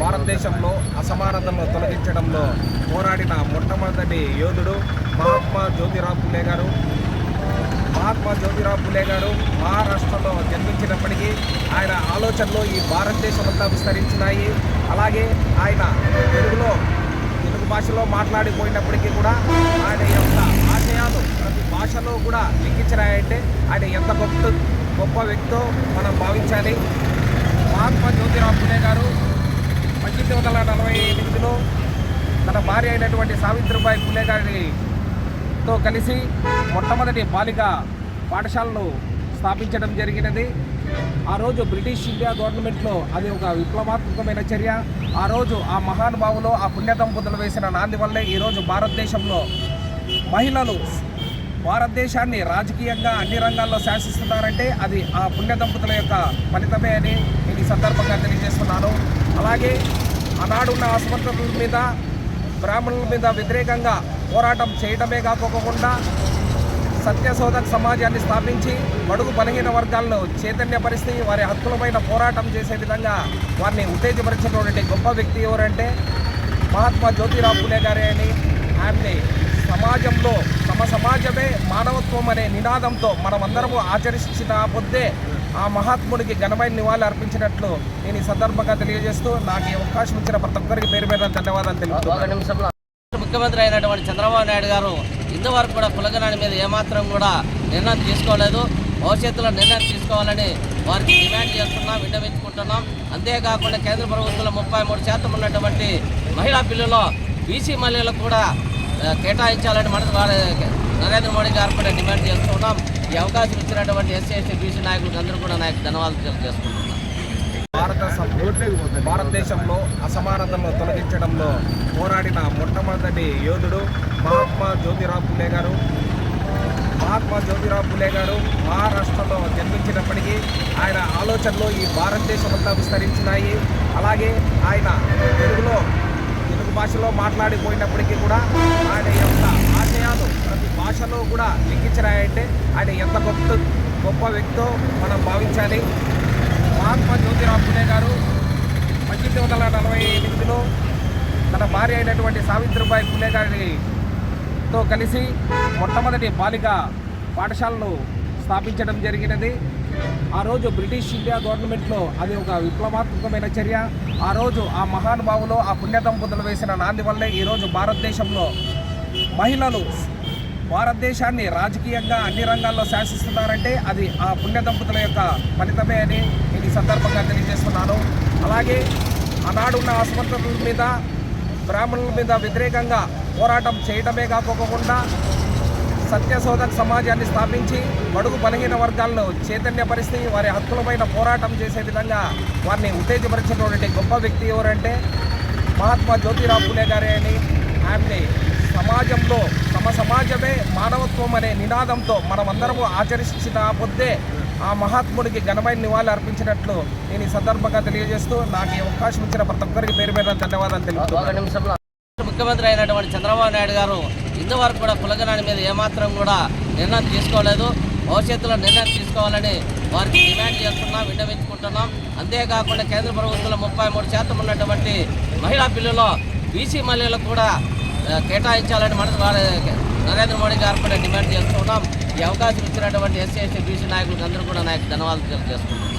భారతదేశంలో అసమానతలను తొలగించడంలో పోరాడిన మొట్టమొదటి యోధుడు మహాత్మా జ్యోతిరావు పులే గారు. మహాత్మా జ్యోతిరావు పులే గారు మహారాష్ట్రలో జన్మించినప్పటికీ ఆయన ఆలోచనలు ఈ భారతదేశమంతా విస్తరించినాయి. అలాగే ఆయన తెలుగులో తెలుగు భాషలో మాట్లాడిపోయినప్పటికీ కూడా ఆయన యొక్క ఆశయాలు ప్రతి భాషలో కూడా లిఖించినాయంటే ఆయన ఎంత గొప్ప గొప్ప వ్యక్తో మనం భావించాలి. మహాత్మా జ్యోతిరావు పులే గారు పద్దెనిమిది వందల నలభై ఎనిమిదిలో తన భార్య అయినటువంటి సావిత్రిబాయి పూలే గారితో కలిసి మొట్టమొదటి బాలిక పాఠశాలను స్థాపించడం జరిగినది. ఆ రోజు బ్రిటిష్ ఇండియా గవర్నమెంట్లో అది ఒక విప్లవాత్మకమైన చర్య. ఆ రోజు ఆ మహానుభావులు ఆ పుణ్యదంపతులు వేసిన నాంది వల్లే ఈరోజు భారతదేశంలో మహిళలు భారతదేశాన్ని రాజకీయంగా అన్ని రంగాల్లో శాసిస్తున్నారంటే అది ఆ పుణ్య దంపతుల యొక్క ఫలితమే అని నేను ఈ సందర్భంగా తెలియజేస్తున్నాను. అలాగే ఆనాడున్న ఆసుపత్రుల మీద బ్రాహ్మణుల మీద వ్యతిరేకంగా పోరాటం చేయడమే కాకోకుండా సత్యశోధక సమాజాన్ని స్థాపించి బడుగు బలహీన వర్గాలను చైతన్యపరిచి వారి హక్కులపైన పోరాటం చేసే విధంగా వారిని ఉత్తేజపరిచినటువంటి గొప్ప వ్యక్తి ఎవరంటే మహాత్మా జ్యోతిరావు పూలే గారే అని ఆయన్ని సమాజమే మానవత్వం అనే నినాదంతో మనమందరము ఆచరించిన పొద్దే ఆ మహాత్ముడికి ఘనమైన నివాళి అర్పించినట్లు నేను ఈ సందర్భంగా తెలియజేస్తూ నాకు ఈ అవకాశం ఇచ్చిన ప్రతి ఒక్కరికి పేరు పేరు ధన్యవాదాలు తెలుపుతున్నాను. ముఖ్యమంత్రి అయినటువంటి చంద్రబాబు నాయుడు గారు ఇంతవరకు కూడా కులగనాని మీద ఏమాత్రం కూడా నిర్ణయం తీసుకోలేదు. భవిష్యత్తులో నిర్ణయం తీసుకోవాలని వారికి డిమాండ్ చేస్తున్నాం విన్నవించుకుంటున్నాం. అంతేకాకుండా కేంద్ర ప్రభుత్వంలో ముప్పై మూడు శాతం ఉన్నటువంటి మహిళా బిల్లులో బీసీ మహిళలకు కూడా కేటాయించాలని మనసు వారి నరేంద్ర మోడీ గారు కూడా డిమాండ్ చేస్తున్నాం. ఈ అవకాశం ఇచ్చినటువంటి ఎస్సీ ఎస్టీ బీసీ నాయకులకు అందరూ కూడా నాకు ధన్యవాదాలు తెలియజేసుకుంటున్నాం భారత భారతదేశంలో అసమానతలను తొలగించడంలో పోరాడిన మొట్టమొదటి యోధుడు మహాత్మా జ్యోతిరావు పులే గారు. మహాత్మా జ్యోతిరావు పులే గారు మహారాష్ట్రలో జన్మించినప్పటికీ ఆయన ఆలోచనలు ఈ భారతదేశం అంతా విస్తరించినాయి. అలాగే ఆయన తెలుగులో తెలుగు భాషలో మాట్లాడిపోయినప్పటికీ కూడా ఆయన యొక్క విషయాలు ప్రతి భాషలో కూడా లిఖించినాయంటే ఆయన ఎంత గొప్ప గొప్ప వ్యక్తో మనం భావించాలి. మహాత్మా జ్యోతిరావు పులే గారు పద్దెనిమిది వందల నలభై ఎనిమిదిలో తన భార్య అయినటువంటి సావిత్రిబాయి పులే గారితో కలిసి మొట్టమొదటి బాలిక పాఠశాలను స్థాపించడం జరిగినది. ఆ రోజు బ్రిటిష్ ఇండియా గవర్నమెంట్లో అది ఒక విప్లవాత్మకమైన చర్య. ఆ రోజు ఆ మహానుభావులు ఆ పుణ్య వేసిన నాంది వల్లే ఈరోజు భారతదేశంలో మహిళలు భారతదేశాన్ని రాజకీయంగా అన్ని రంగాల్లో శాసిస్తున్నారంటే అది ఆ పుణ్య దంపతుల యొక్క ఫలితమే అని నేను ఈ సందర్భంగా తెలియజేస్తున్నాను. అలాగే ఆనాడున్న ఆసుపత్రుల మీద బ్రాహ్మణుల మీద వ్యతిరేకంగా పోరాటం చేయడమే కాకోకుండా సత్యశోధక సమాజాన్ని స్థాపించి బడుగు బలహీన వర్గాలను చైతన్యపరిచి వారి హక్కులపైన పోరాటం చేసే విధంగా వారిని ఉత్తేజపరిచినటువంటి గొప్ప వ్యక్తి ఎవరంటే మహాత్మా జ్యోతిరావు పులే గారే అని ఆమెని సమాజంలో తమ సమాజమే మానవత్వం అనే నినాదంతో మనమందరము ఆచరించిన పొద్దే ఆ మహాత్ముడికి ఘనమైన నివాళులు అర్పించినట్లు నేను ఈ సందర్భంగా తెలియజేస్తూ నాకు ఈ అవకాశం ఇచ్చిన ప్రతి ఒక్కరికి పేరు మీద ధన్యవాదాలు తెలుపుతున్నాను. ముఖ్యమంత్రి అయినటువంటి చంద్రబాబు నాయుడు గారు ఇంతవరకు కూడా కులగనాని మీద ఏమాత్రం కూడా నిర్ణయం తీసుకోలేదు. భవిష్యత్తులో నిర్ణయం తీసుకోవాలని వారికి డిమాండ్ చేస్తున్నాం విన్నవించుకుంటున్నాం. అంతేకాకుండా కేంద్ర ప్రభుత్వంలో ముప్పై మూడు శాతం ఉన్నటువంటి మహిళా బిల్లులో బీసీ మహిళలకు కూడా కేటాయించాలని మన నరేంద్ర మోడీ గారు కూడా డిమాండ్ చేస్తున్నాం ఈ అవకాశం ఇచ్చినటువంటి ఎస్సీ ఎస్టీ బీసీ నాయకులకు అందరూ కూడా నాకు ధన్యవాదాలు తెలియజేసుకుంటున్నాం